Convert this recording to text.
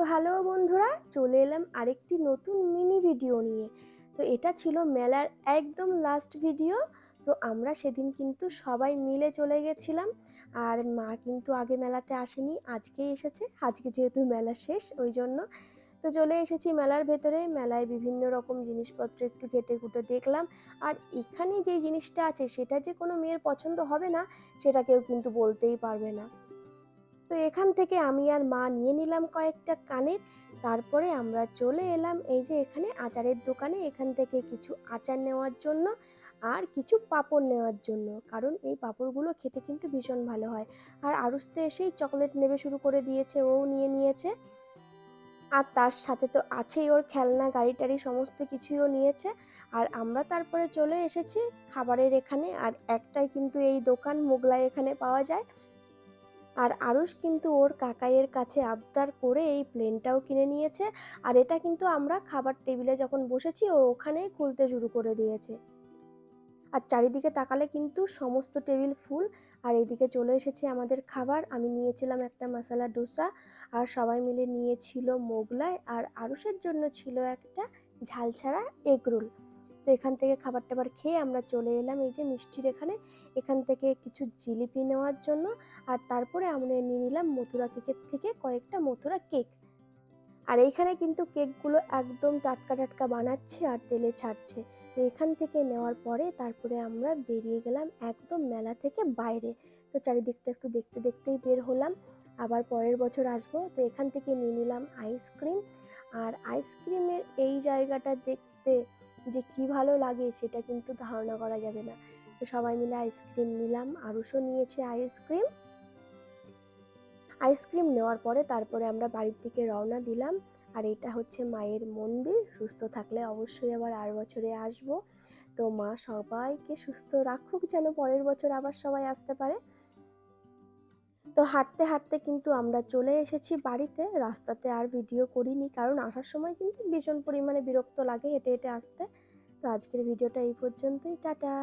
তো হ্যালো বন্ধুরা, চলে এলাম আরেকটি নতুন মিনি ভিডিও নিয়ে। তো এটা ছিল মেলার একদম লাস্ট ভিডিও তো আমরা সেদিন কিন্তু সবাই মিলে চলে গেছিলাম। আর মা কিন্তু আগে মেলাতে আসেনি, আজকেই এসেছে, আজকে যেহেতু মেলা শেষ, ওই জন্য। তো চলে এসেছি মেলার ভেতরে, মেলায় বিভিন্ন রকম জিনিসপত্র একটু ঘেটে ঘুটে দেখলাম। আর এখানে যে জিনিসটা আছে, সেটা যে কোনো মেয়ের পছন্দ হবে না, সেটা কেউ কিন্তু বলতেই পারবে না। তো এখান থেকে আমি আর মা নিয়ে নিলাম কয়েকটা কানের। তারপরে আমরা চলে এলাম এই যে এখানে আচারের দোকানে। এখান থেকে কিছু আচার নেওয়ার জন্য আর কিছু পাঁপড় নেওয়ার জন্য। কারণ এই পাঁপড়গুলো খেতে কিন্তু ভীষণ ভালো হয়। আর আরুষ তো এসেই চকলেট নেবে শুরু করে দিয়েছে ও নিয়ে নিয়েছে। আর তার সাথে তো আছেই ওর খেলনা গাড়ি টাড়ি সমস্ত কিছুই ও নিয়েছে। আর আমরা তারপরে চলে এসেছি খাবারের এখানে। আর একটাই কিন্তু এই দোকান মোগলাই এখানে পাওয়া যায়। আর আরুষ কিন্তু ওর কাকাইয়ের কাছে আবদার করে এই প্লেনটাও কিনে নিয়েছে। আর এটা কিন্তু আমরা খাবার টেবিলে যখন বসেছি, ও ওখানেই খুলতে শুরু করে দিয়েছে। আর চারিদিকে তাকালে কিন্তু সমস্ত টেবিল ফুল। আর এইদিকে চলে এসেছে আমাদের খাবার। আমি নিয়েছিলাম একটা মশলা ডোসা। আর সবাই মিলে নিয়েছিল মোগলাই। আর আরুষের জন্য ছিল একটা ঝাল ছাড়া এগ রোল। তো এখান থেকে খাবার টাবার খেয়ে আমরা চলে এলাম এই যে মিষ্টির এখানে। এখান থেকে কিছু জিলিপি নেওয়ার জন্য আর তারপরে আমরা নিয়ে নিলাম মথুরা কেকের থেকে কয়েকটা মথুরা কেক। আর এইখানে কিন্তু কেকগুলো একদম টাটকা টাটকা বানাচ্ছে আর তেলে ছাড়ছে। তো এখান থেকে নেওয়ার পরে তারপরে আমরা বেরিয়ে গেলাম একদম মেলা থেকে বাইরে। তো চারিদিকটা একটু দেখতে দেখতেই বের হলাম। আবার পরের বছর আসব। তো এখান থেকে নিয়ে নিলাম আইসক্রিম। আর আইসক্রিমের এই জায়গাটা দেখতে যে কি ভালো লাগে সেটা কিন্তু ধারণা করা যাবে না। তো সবাই মিলে আইসক্রিম নিলাম। আরুষও নিয়েছে আইসক্রিম। আইসক্রিম নেওয়ার পরে তারপরে আমরা বাড়ির দিকে রওনা দিলাম। আর এটা হচ্ছে মায়ের মন্দির। সুস্থ থাকলে অবশ্যই আবার আর বছরে আসব। তো মা সবাইকে সুস্থ রাখুক যেন পরের বছর আবার সবাই আসতে পারে। তো হাঁটতে হাঁটতে কিন্তু আমরা চলে এসেছি বাড়িতে। রাস্তাতে আর ভিডিও করিনি কারণ আসার সময় কিন্তু ভীষণ পরিমাণে বিরক্ত লাগে হেঁটে হেঁটে আসতে। তো আজকের ভিডিওটা এই পর্যন্তই। টাটা!